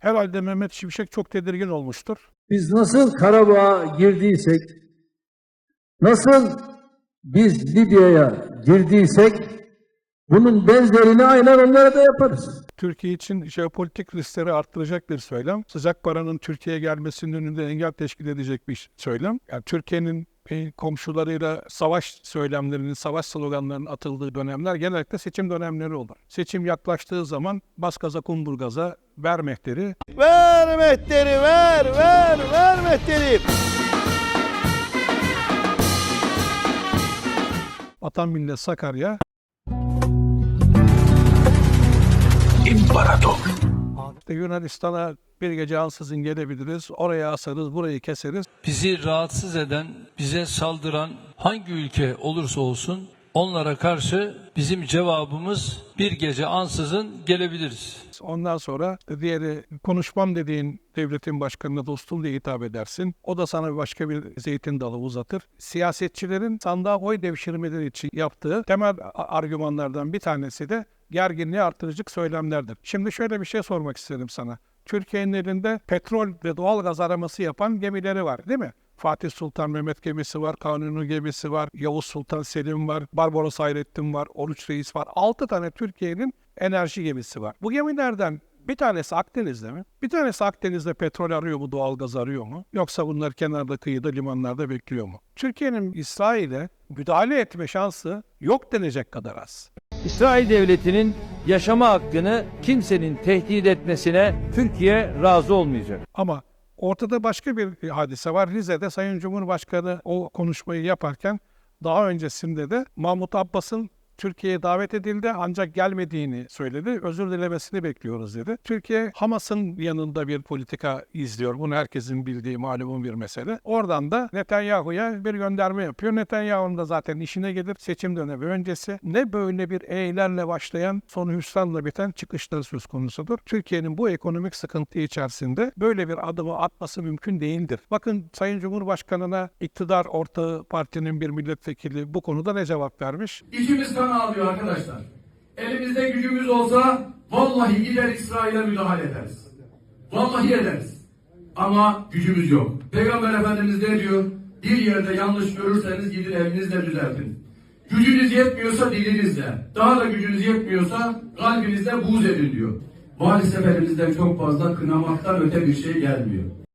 Herhalde Mehmet Şimşek çok tedirgin olmuştur. Biz nasıl Karabağ'a girdiysek, nasıl biz Libya'ya girdiysek, bunun benzerini aynen onlara da yaparız. Türkiye için jeopolitik riskleri arttıracak bir söylem. Sıcak paranın Türkiye'ye gelmesinin önünde engel teşkil edecek bir söylem. Yani Türkiye'nin e, komşularıyla savaş söylemlerinin, savaş sloganlarının atıldığı dönemler genellikle seçim dönemleri olur. Seçim yaklaştığı zaman bas gaza kumburgaza ver mehteri. Ver mehteri ver ver ver mehteri. Vatan millet Sakarya İşte Yunanistan'a bir gece ansızın gelebiliriz. Oraya asarız, burayı keseriz. bizi rahatsız eden, bize saldıran hangi ülke olursa olsun onlara karşı bizim cevabımız bir gece ansızın gelebiliriz. Ondan sonra diğeri konuşmam dediğin devletin başkanına dostum diye hitap edersin. O da sana başka bir zeytin dalı uzatır. Siyasetçilerin sandığa oy devşirmeleri için yaptığı temel argümanlardan bir tanesi de gerginliği artırıcı söylemlerdir. Şimdi şöyle bir şey sormak isterim sana. Türkiye'nin elinde petrol ve doğal gaz araması yapan gemileri var değil mi? Fatih Sultan Mehmet gemisi var, Kanuni gemisi var, Yavuz Sultan Selim var, Barbaros Hayrettin var, Oruç Reis var. 6 tane Türkiye'nin enerji gemisi var. Bu gemilerden bir tanesi Akdeniz'de mi? Bir tanesi Akdeniz'de petrol arıyor mu, doğal gaz arıyor mu? Yoksa bunlar kenarda, kıyıda, limanlarda bekliyor mu? Türkiye'nin İsrail'e müdahale etme şansı yok denecek kadar az. İsrail devletinin yaşama hakkını kimsenin tehdit etmesine Türkiye razı olmayacak. Ama ortada başka bir hadise var. Rize'de Sayın Cumhurbaşkanı o konuşmayı yaparken daha öncesinde de Mahmut Abbas'ın Türkiye'ye davet edildi ancak gelmediğini söyledi. Özür dilemesini bekliyoruz dedi. Türkiye Hamas'ın yanında bir politika izliyor. Bunu herkesin bildiği malumun bir mesele. Oradan da Netanyahu'ya bir gönderme yapıyor. Netanyahu'nun da zaten işine gelir seçim dönemi öncesi. Ne böyle bir eğlerle başlayan sonu hüsranla biten çıkışlar söz konusudur. Türkiye'nin bu ekonomik sıkıntı içerisinde böyle bir adımı atması mümkün değildir. Bakın Sayın Cumhurbaşkanı'na iktidar ortağı partinin bir milletvekili bu konuda ne cevap vermiş? İçimiz kan ağlıyor arkadaşlar. Elimizde gücümüz olsa vallahi gider İsrail'e müdahale ederiz. Vallahi ederiz. Ama gücümüz yok. Peygamber Efendimiz ne diyor? Bir yerde yanlış görürseniz gidin elinizle düzeltin. Gücünüz yetmiyorsa dilinizle, daha da gücünüz yetmiyorsa kalbinizle buğz edin diyor. Maalesef elimizden çok fazla kınamaktan öte bir şey gelmiyor.